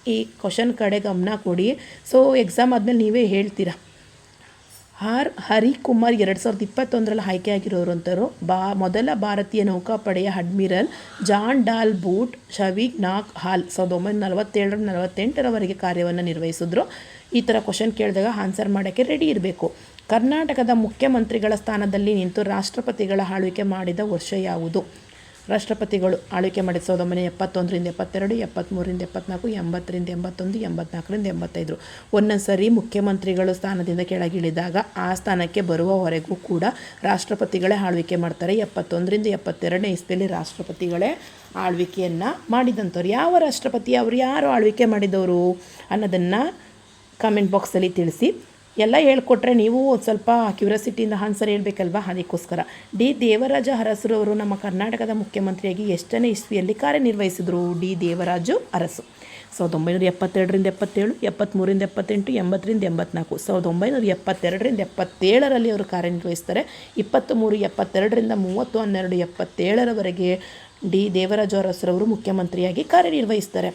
ಈ ಕ್ವಶನ್ ಕಡೆ ಗಮನ ಕೊಡಿ. ಸೊ ಎಕ್ಸಾಮ್ ಆದಮೇಲೆ ನೀವೇ ಹೇಳ್ತೀರಾ? ಆರ್ ಹರಿಕುಮಾರ್ ಎರಡು ಸಾವಿರದ ಇಪ್ಪತ್ತೊಂದರಲ್ಲಿ ಆಯ್ಕೆಯಾಗಿರೋರು ಅಂತರು ಬಾ, ಮೊದಲ ಭಾರತೀಯ ನೌಕಾಪಡೆಯ admiral John Talbot Savignac Hall ಸಾವಿರದ ಒಂಬೈನೂರ ನಲವತ್ತೇಳರ ನಲವತ್ತೆಂಟರವರೆಗೆ ಕಾರ್ಯವನ್ನು ನಿರ್ವಹಿಸಿದ್ರು. ಈ ಥರ ಕ್ವಶನ್ ಕೇಳಿದಾಗ ಆನ್ಸರ್ ಮಾಡೋಕ್ಕೆ ರೆಡಿ ಇರಬೇಕು. ಕರ್ನಾಟಕದ ಮುಖ್ಯಮಂತ್ರಿಗಳ ಸ್ಥಾನದಲ್ಲಿ ನಿಂತು ರಾಷ್ಟ್ರಪತಿಗಳ ಆಳ್ವಿಕೆ ಮಾಡಿದ ವರ್ಷ ಯಾವುದು? ರಾಷ್ಟ್ರಪತಿಗಳು ಆಳ್ವಿಕೆ ಮಾಡಿದ ಸಾವಿರದ ಒಂಬೈನೂರ ಎಪ್ಪತ್ತೊಂದರಿಂದ ಎಪ್ಪತ್ತೆರಡು ಎಪ್ಪತ್ತ್ಮೂರಿಂದ ಎಪ್ಪತ್ನಾಲ್ಕು, ಎಂಬತ್ತರಿಂದ ಎಂಬತ್ತೊಂದು, ಎಂಬತ್ನಾಲ್ಕರಿಂದ ಎಂಬತ್ತೈದು. ಒಂದೊಂದು ಸರಿ ಮುಖ್ಯಮಂತ್ರಿಗಳು ಸ್ಥಾನದಿಂದ ಕೆಳಗಿಳಿದಾಗ ಆ ಸ್ಥಾನಕ್ಕೆ ಬರುವವರೆಗೂ ಕೂಡ ರಾಷ್ಟ್ರಪತಿಗಳೇ ಆಳ್ವಿಕೆ ಮಾಡ್ತಾರೆ. ಎಪ್ಪತ್ತೊಂದರಿಂದ ಎಪ್ಪತ್ತೆರಡನೇ ಇಸ್ವಿಯಲ್ಲಿ ರಾಷ್ಟ್ರಪತಿಗಳೇ ಆಳ್ವಿಕೆಯನ್ನು ಮಾಡಿದಂಥವ್ರು. ಯಾವ ರಾಷ್ಟ್ರಪತಿ ಅವರು, ಯಾರು ಆಳ್ವಿಕೆ ಮಾಡಿದವರು ಅನ್ನೋದನ್ನು ಕಾಮೆಂಟ್ ಬಾಕ್ಸಲ್ಲಿ ತಿಳಿಸಿ. ಎಲ್ಲ ಹೇಳ್ಕೊಟ್ರೆ ನೀವು ಒಂದು ಸ್ವಲ್ಪ ಕ್ಯೂರಿಯಾಸಿಟಿಯಿಂದ ಆನ್ಸರ್ ಹೇಳಬೇಕಲ್ವಾ? ಅದಕ್ಕೋಸ್ಕರ. ಡಿ. ದೇವರಾಜ ಅರಸರು ಅವರು ನಮ್ಮ ಕರ್ನಾಟಕದ ಮುಖ್ಯಮಂತ್ರಿಯಾಗಿ ಎಷ್ಟನೇ ಇಸ್ವಿಯಲ್ಲಿ ಕಾರ್ಯನಿರ್ವಹಿಸಿದರು? ಡಿ. ದೇವರಾಜು ಅರಸು. ಸಾವಿರದ ಒಂಬೈನೂರ ಎಪ್ಪತ್ತೆರಡರಿಂದ ಎಪ್ಪತ್ತೇಳು ಎಪ್ಪತ್ತ್ಮೂರಿಂದ ಎಪ್ಪತ್ತೆಂಟು, ಎಂಬತ್ತರಿಂದ ಎಂಬತ್ನಾಲ್ಕು. ಸಾವಿರದ ಒಂಬೈನೂರ ಎಪ್ಪತ್ತೆರಡರಿಂದ ಎಪ್ಪತ್ತೇಳರಲ್ಲಿ ಅವರು ಕಾರ್ಯನಿರ್ವಹಿಸ್ತಾರೆ. ಇಪ್ಪತ್ತ್ಮೂರು, ಎಪ್ಪತ್ತೆರಡರಿಂದ ಮೂವತ್ತು, ಹನ್ನೆರಡು, ಎಪ್ಪತ್ತೇಳರವರೆಗೆ ಡಿ. ದೇವರಾಜ ಅರಸರವರು ಮುಖ್ಯಮಂತ್ರಿಯಾಗಿ ಕಾರ್ಯನಿರ್ವಹಿಸ್ತಾರೆ.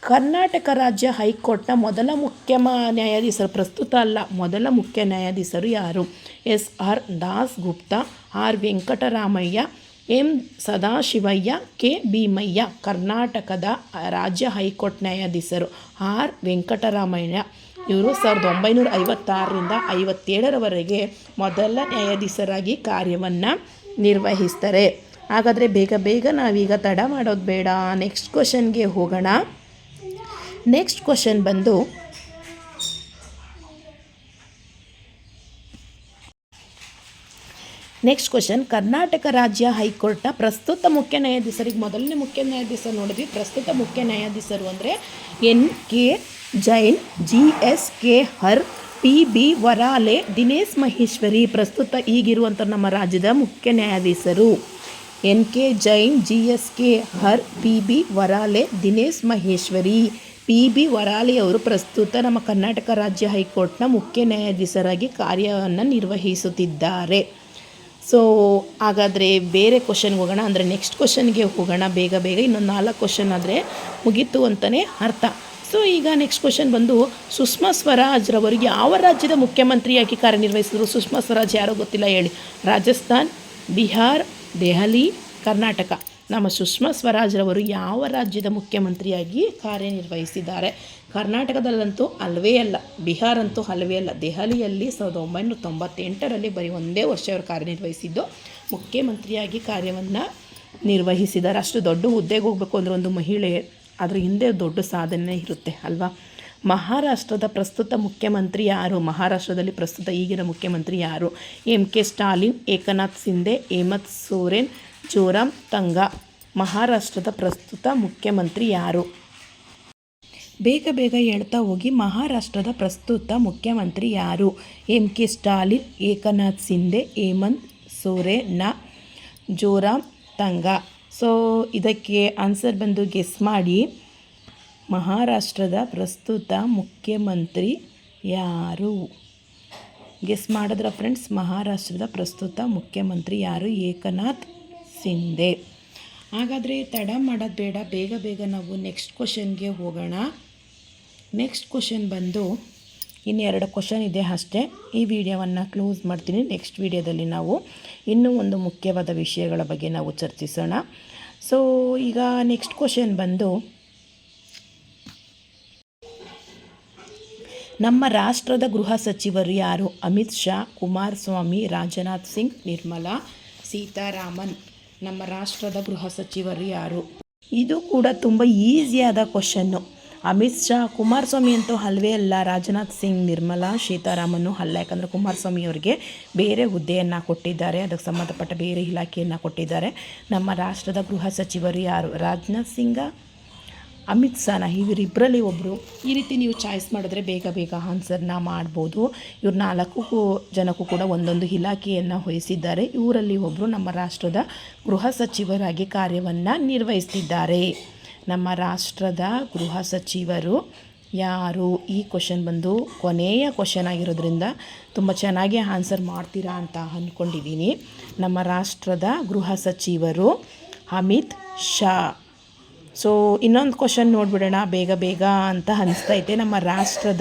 ಕರ್ನಾಟಕ ರಾಜ್ಯ ಹೈಕೋರ್ಟ್ನ ಮೊದಲ ಮುಖ್ಯ ನ್ಯಾಯಾಧೀಶರು, ಪ್ರಸ್ತುತ ಅಲ್ಲ, ಮೊದಲ ಮುಖ್ಯ ನ್ಯಾಯಾಧೀಶರು ಯಾರು? S. R. Das Gupta, R. Venkataramaiah, M. Sadashivaiah, K. Bhimaiah, ಕರ್ನಾಟಕದ ರಾಜ್ಯ ಹೈಕೋರ್ಟ್ ನ್ಯಾಯಾಧೀಶರು. ಆರ್. ವೆಂಕಟರಾಮಯ್ಯ, ಇವರು ಸಾವಿರದ ಒಂಬೈನೂರ ಐವತ್ತಾರರಿಂದ ಐವತ್ತೇಳರವರೆಗೆ ಮೊದಲ ನ್ಯಾಯಾಧೀಶರಾಗಿ ಕಾರ್ಯವನ್ನು ನಿರ್ವಹಿಸ್ತಾರೆ. ಹಾಗಾದರೆ ಬೇಗ ಬೇಗ ನಾವೀಗ ತಡ ಮಾಡೋದು ಬೇಡ. ನೆಕ್ಸ್ಟ್ ಕ್ವಶನ್ಗೆ ಹೋಗೋಣ. ನೆಕ್ಸ್ಟ್ ಕ್ವಶನ್ ಬಂದು ನೆಕ್ಸ್ಟ್ ಕ್ವಶನ್ ಕರ್ನಾಟಕ ರಾಜ್ಯ ಹೈಕೋರ್ಟ್ನ ಪ್ರಸ್ತುತ ಮುಖ್ಯ ನ್ಯಾಯಾಧೀಶರಿಗೆ, ಮೊದಲನೇ ಮುಖ್ಯ ನ್ಯಾಯಾಧೀಶ ನೋಡಿದ್ವಿ, ಪ್ರಸ್ತುತ ಮುಖ್ಯ ನ್ಯಾಯಾಧೀಶರು ಅಂದರೆ N K Jain, G S K ಹರ್, ಪಿ ಬಿ ವರಾಲೆ, ದಿನೇಶ್ ಮಹೇಶ್ವರಿ, ಪ್ರಸ್ತುತ ಈಗಿರುವಂಥ ನಮ್ಮ ರಾಜ್ಯದ ಮುಖ್ಯ ನ್ಯಾಯಾಧೀಶರು. N K Jain, G S K ಹರ್, P B Varale, Dinesh Maheshwari. P B Varale ಅವರು ಪ್ರಸ್ತುತ ನಮ್ಮ ಕರ್ನಾಟಕ ರಾಜ್ಯ ಹೈಕೋರ್ಟ್ನ ಮುಖ್ಯ ನ್ಯಾಯಾಧೀಶರಾಗಿ ಕಾರ್ಯವನ್ನು ನಿರ್ವಹಿಸುತ್ತಿದ್ದಾರೆ. ಸೊ ಹಾಗಾದರೆ ಬೇರೆ ಕ್ವಶನ್ಗೆ ಹೋಗೋಣ. ಅಂದರೆ ನೆಕ್ಸ್ಟ್ ಕ್ವಶನ್ಗೆ ಹೋಗೋಣ. ಬೇಗ ಬೇಗ ಇನ್ನೊಂದು ನಾಲ್ಕು ಕ್ವಶನ್ ಆದರೆ ಮುಗೀತು ಅಂತಲೇ ಅರ್ಥ. ಸೊ ಈಗ ನೆಕ್ಸ್ಟ್ ಕ್ವಶನ್ ಬಂದು ಸುಷ್ಮಾ ಸ್ವರಾಜ್ರವರು ಯಾವ ರಾಜ್ಯದ ಮುಖ್ಯಮಂತ್ರಿಯಾಗಿ ಕಾರ್ಯನಿರ್ವಹಿಸಿದ್ರು? ಸುಷ್ಮಾ ಸ್ವರಾಜ್ ಯಾರೋ ಗೊತ್ತಿಲ್ಲ ಹೇಳಿ. ರಾಜಸ್ಥಾನ್, ಬಿಹಾರ್, ದೆಹಲಿ, ಕರ್ನಾಟಕ. ನಮ್ಮ ಸುಷ್ಮಾ ಸ್ವರಾಜ್ರವರು ಯಾವ ರಾಜ್ಯದ ಮುಖ್ಯಮಂತ್ರಿಯಾಗಿ ಕಾರ್ಯನಿರ್ವಹಿಸಿದ್ದಾರೆ? ಕರ್ನಾಟಕದಲ್ಲಂತೂ ಅಲ್ವೇ ಅಲ್ಲ ಬಿಹಾರ್ ಅಂತೂ ಅಲ್ವೇ ಅಲ್ಲ. ದೆಹಲಿಯಲ್ಲಿ ಸಾವಿರದ ಒಂಬೈನೂರ ತೊಂಬತ್ತೆಂಟರಲ್ಲಿ ಬರೀ ಒಂದೇ ವರ್ಷ ಅವರು ಕಾರ್ಯನಿರ್ವಹಿಸಿದ್ದು, ಮುಖ್ಯಮಂತ್ರಿಯಾಗಿ ಕಾರ್ಯವನ್ನು ನಿರ್ವಹಿಸಿದ್ದಾರೆ. ಅಷ್ಟು ದೊಡ್ಡ ಹುದ್ದೆಗೆ ಹೋಗಬೇಕು ಅಂದರೆ ಒಂದು ಮಹಿಳೆ, ಅದರ ಹಿಂದೆ ದೊಡ್ಡ ಸಾಧನೆ ಇರುತ್ತೆ, ಅಲ್ವಾ? ಮಹಾರಾಷ್ಟ್ರದ ಪ್ರಸ್ತುತ ಮುಖ್ಯಮಂತ್ರಿ ಯಾರು? ಮಹಾರಾಷ್ಟ್ರದಲ್ಲಿ ಪ್ರಸ್ತುತ ಈಗಿನ ಮುಖ್ಯಮಂತ್ರಿ ಯಾರು? M K Stalin, Eknath Shinde Hemant Soren Zoramthanga, ಮಹಾರಾಷ್ಟ್ರದ ಪ್ರಸ್ತುತ ಮುಖ್ಯಮಂತ್ರಿ ಯಾರು? ಬೇಗ ಬೇಗ ಹೇಳ್ತಾ ಹೋಗಿ, ಮಹಾರಾಷ್ಟ್ರದ ಪ್ರಸ್ತುತ ಮುಖ್ಯಮಂತ್ರಿ ಯಾರು? M K Stalin, Eknath Shinde Hemant Soren Zoramthanga. So ಇದಕ್ಕೆ ಆನ್ಸರ್ ಬಂದು ಗೆಸ್ ಮಾಡಿ. ಮಹಾರಾಷ್ಟ್ರದ ಪ್ರಸ್ತುತ ಮುಖ್ಯಮಂತ್ರಿ ಯಾರು? ಗೆಸ್ ಮಾಡಿದ್ರ ಫ್ರೆಂಡ್ಸ್ ಮಹಾರಾಷ್ಟ್ರದ ಪ್ರಸ್ತುತ ಮುಖ್ಯಮಂತ್ರಿ ಯಾರು? ಏಕನಾಥ್ ಸಿಂಧೆ. ಹಾಗಾದರೆ ತಡ ಮಾಡೋದು ಬೇಡ, ಬೇಗ ಬೇಗ ನಾವು ನೆಕ್ಸ್ಟ್ ಕ್ವಶನ್ಗೆ ಹೋಗೋಣ. ನೆಕ್ಸ್ಟ್ ಕ್ವಶನ್ ಬಂದು ಇನ್ನೆರಡು ಕ್ವಶನ್ ಇದೆ ಅಷ್ಟೇ. ಈ ವಿಡಿಯೋವನ್ನು ಕ್ಲೋಸ್ ಮಾಡ್ತೀನಿ. ನೆಕ್ಸ್ಟ್ ವಿಡಿಯೋದಲ್ಲಿ ನಾವು ಇನ್ನೂ ಒಂದು ಮುಖ್ಯವಾದ ವಿಷಯಗಳ ಬಗ್ಗೆ ನಾವು ಚರ್ಚಿಸೋಣ. ಸೊ ಈಗ ನೆಕ್ಸ್ಟ್ ಕ್ವಶನ್ ಬಂದು ನಮ್ಮ ರಾಷ್ಟ್ರದ ಗೃಹ ಸಚಿವರು ಯಾರು? ಅಮಿತ್ ಶಾ, ಕುಮಾರಸ್ವಾಮಿ, ರಾಜನಾಥ್ ಸಿಂಗ್, ನಿರ್ಮಲಾ ಸೀತಾರಾಮನ್. ನಮ್ಮ ರಾಷ್ಟ್ರದ ಗೃಹ ಸಚಿವರು ಯಾರು? ಇದು ಕೂಡ ತುಂಬ ಈಸಿಯಾದ ಕ್ವಶನ್ನು ಅಮಿತ್ ಶಾ, ಕುಮಾರಸ್ವಾಮಿ ಅಂತೂ ಅಲ್ವೇ ಅಲ್ಲ. ರಾಜನಾಥ್ ಸಿಂಗ್, ನಿರ್ಮಲಾ ಸೀತಾರಾಮನ್ನು ಅಲ್ಲ. ಯಾಕಂದರೆ ಕುಮಾರಸ್ವಾಮಿ ಅವರಿಗೆ ಬೇರೆ ಹುದ್ದೆಯನ್ನು ಕೊಟ್ಟಿದ್ದಾರೆ. ಅದಕ್ಕೆ ಸಂಬಂಧಪಟ್ಟ ಬೇರೆ ಇಲಾಖೆಯನ್ನು ಕೊಟ್ಟಿದ್ದಾರೆ. ನಮ್ಮ ರಾಷ್ಟ್ರದ ಗೃಹ ಸಚಿವರು ಯಾರು? ರಾಜನಾಥ್ ಸಿಂಗ? ಅಮಿತ್ ಸಾನ ಇವರಿಬ್ಬರಲ್ಲಿ ಒಬ್ಬರು ಈ ರೀತಿ ನೀವು ಚಾಯ್ಸ್ ಮಾಡಿದ್ರೆ ಬೇಗ ಬೇಗ ಆನ್ಸರ್ನ ಮಾಡ್ಬೋದು. ಇವ್ರು ನಾಲ್ಕು ಜನಕ್ಕೂ ಕೂಡ ಒಂದೊಂದು ಇಲಾಖೆಯನ್ನು ವಹಿಸಿದ್ದಾರೆ. ಇವರಲ್ಲಿ ಒಬ್ಬರು ನಮ್ಮ ರಾಷ್ಟ್ರದ ಗೃಹ ಸಚಿವರಾಗಿ ಕಾರ್ಯವನ್ನು ನಿರ್ವಹಿಸ್ತಿದ್ದಾರೆ. ನಮ್ಮ ರಾಷ್ಟ್ರದ ಗೃಹ ಸಚಿವರು ಯಾರು? ಈ ಕ್ವಶನ್ ಬಂದು ಕೊನೆಯ ಕ್ವಶನ್ ಆಗಿರೋದ್ರಿಂದ ತುಂಬ ಚೆನ್ನಾಗಿ ಆನ್ಸರ್ ಮಾಡ್ತೀರಾ ಅಂತ ಅಂದ್ಕೊಂಡಿದ್ದೀನಿ ನಮ್ಮ ರಾಷ್ಟ್ರದ ಗೃಹ ಸಚಿವರು ಅಮಿತ್ ಶಾ. ಸೊ ಇನ್ನೊಂದು ಕ್ವಶನ್ ನೋಡ್ಬಿಡೋಣ. ಬೇಗ ಬೇಗ ಅಂತ ಅನಿಸ್ತೈತೆ ನಮ್ಮ ರಾಷ್ಟ್ರದ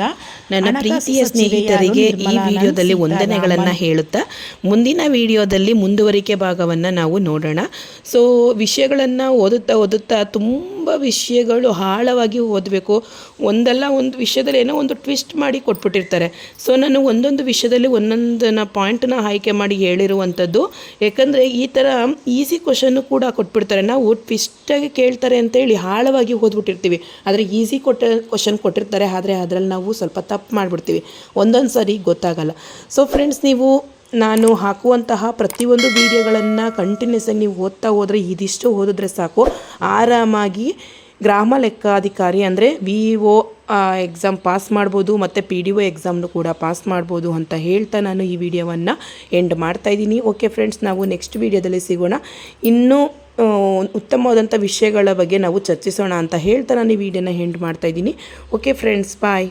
ನನ್ನ ಪ್ರೀತಿಯ ಸ್ನೇಹಿತರಿಗೆ ಈ ವಿಡಿಯೋದಲ್ಲಿ ವಂದನೆಗಳನ್ನು ಹೇಳುತ್ತಾ ಮುಂದಿನ ವಿಡಿಯೋದಲ್ಲಿ ಮುಂದುವರಿಕೆ ಭಾಗವನ್ನು ನಾವು ನೋಡೋಣ. ಸೊ ವಿಷಯಗಳನ್ನು ಓದುತ್ತಾ ಓದುತ್ತಾ ತುಂಬ ವಿಷಯಗಳು ಆಳವಾಗಿ ಓದಬೇಕು. ಒಂದಲ್ಲ ಒಂದು ವಿಷಯದಲ್ಲಿ ಏನೋ ಒಂದು ಟ್ವಿಸ್ಟ್ ಮಾಡಿ ಕೊಟ್ಬಿಟ್ಟಿರ್ತಾರೆ. ಸೊ ನಾನು ಒಂದೊಂದು ವಿಷಯದಲ್ಲಿ ಒಂದೊಂದನ್ನ ಪಾಯಿಂಟನ್ನ ಆಯ್ಕೆ ಮಾಡಿ ಹೇಳಿರುವಂಥದ್ದು. ಯಾಕಂದರೆ ಈ ಥರ ಈಸಿ ಕ್ವಶನ್ನು ಕೂಡ ಕೊಟ್ಬಿಡ್ತಾರೆ. ನಾವು ಟ್ವಿಸ್ಟಾಗಿ ಕೇಳ್ತಾರೆ ಅಂತೇಳಿ ಆಳವಾಗಿ ಓದ್ಬಿಟ್ಟಿರ್ತೀವಿ. ಆದರೆ ಈಸಿ ಕೊಟ್ಟ ಕ್ವಶನ್ ಕೊಟ್ಟಿರ್ತಾರೆ. ಆದರೆ ಅದರಲ್ಲಿ ನಾವು ಸ್ವಲ್ಪ ತಪ್ಪು ಮಾಡಿಬಿಡ್ತೀವಿ. ಒಂದೊಂದು ಸರಿ ಗೊತ್ತಾಗಲ್ಲ. ಸೊ ಫ್ರೆಂಡ್ಸ್ ನೀವು ನಾನು ಹಾಕುವಂತಹ ಪ್ರತಿಯೊಂದು ವೀಡಿಯೋಗಳನ್ನು ಕಂಟಿನ್ಯೂಸ್ ಆಗಿ ನೀವು ಓದ್ತಾ ಹೋದರೆ ಇದಿಷ್ಟು ಓದಿದ್ರೆ ಸಾಕು. ಆರಾಮಾಗಿ ಗ್ರಾಮ ಲೆಕ್ಕಾಧಿಕಾರಿ ಅಂದರೆ ವಿ ಒ ಎಕ್ಸಾಮ್ ಪಾಸ್ ಮಾಡ್ಬೋದು ಮತ್ತು ಪಿ ಡಿ ಒ ಎಕ್ಸಾಮ್ನು ಕೂಡ ಪಾಸ್ ಮಾಡ್ಬೋದು ಅಂತ ಹೇಳ್ತಾ ನಾನು ಈ ವಿಡಿಯೋವನ್ನು ಎಂಡ್ ಮಾಡ್ತಾ ಇದ್ದೀನಿ. ಓಕೆ ಫ್ರೆಂಡ್ಸ್ ನಾವು ನೆಕ್ಸ್ಟ್ ವಿಡಿಯೋದಲ್ಲಿ ಸಿಗೋಣ. ಇನ್ನೂ ಉತ್ತಮವಾದಂಥ ವಿಷಯಗಳ ಬಗ್ಗೆ ನಾವು ಚರ್ಚಿಸೋಣ ಅಂತ ಹೇಳ್ತಾ ನಾನು ಈ ವಿಡಿಯೋನ ಎಂಡ್ ಮಾಡ್ತಾ ಇದ್ದೀನಿ. Okay friends bye